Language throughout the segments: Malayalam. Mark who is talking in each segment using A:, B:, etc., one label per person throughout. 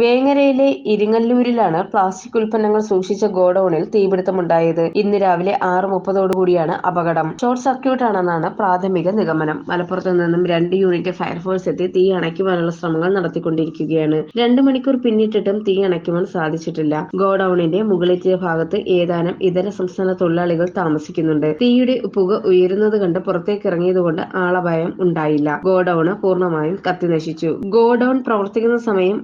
A: വേങ്ങരയിലെ ഇരിങ്ങല്ലൂരിലാണ് പ്ലാസ്റ്റിക് ഉൽപ്പന്നങ്ങൾ സൂക്ഷിച്ച ഗോഡൌണിൽ തീപിടുത്തമുണ്ടായത്. ഇന്ന് രാവിലെ ആറ് മുപ്പതോടുകൂടിയാണ് അപകടം. ഷോർട്ട് സർക്യൂട്ട് ആണെന്നാണ് പ്രാഥമിക നിഗമനം. മലപ്പുറത്ത് നിന്നും രണ്ട് യൂണിറ്റ് ഫയർഫോഴ്സ് എത്തി തീ അണയ്ക്കുവാനുള്ള ശ്രമങ്ങൾ നടത്തിക്കൊണ്ടിരിക്കുകയാണ്. രണ്ട് മണിക്കൂർ പിന്നിട്ടിട്ടും തീ അണയ്ക്കുവാൻ സാധിച്ചിട്ടില്ല. ഗോഡൌണിന്റെ മുകളിലത്തെ ഭാഗത്ത് ഏതാനും ഇതര സംസ്ഥാന തൊഴിലാളികൾ താമസിക്കുന്നുണ്ട്. തീയുടെ പുക ഉയരുന്നത് കണ്ട് പുറത്തേക്ക് ഇറങ്ങിയതുകൊണ്ട് ആളപായം ഉണ്ടായില്ല. ഗോഡൌണ് പൂർണമായും കത്തിനശിച്ചു. ഗോഡൌൺ പ്രവർത്തിക്കുന്ന സമയം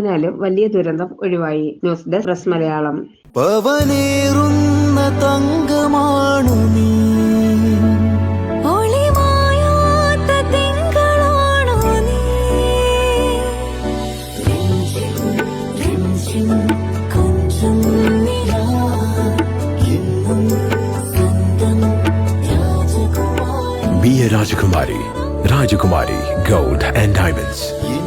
A: അല്ലാത്തതിനാലും വലിയ ദുരന്തം ഒഴിവായി. News desk press Malayalam.
B: പവനേറുന്ന തങ്കമാണു നീ.
C: Be a Rajakumari. Rajakumari Gold and Diamonds.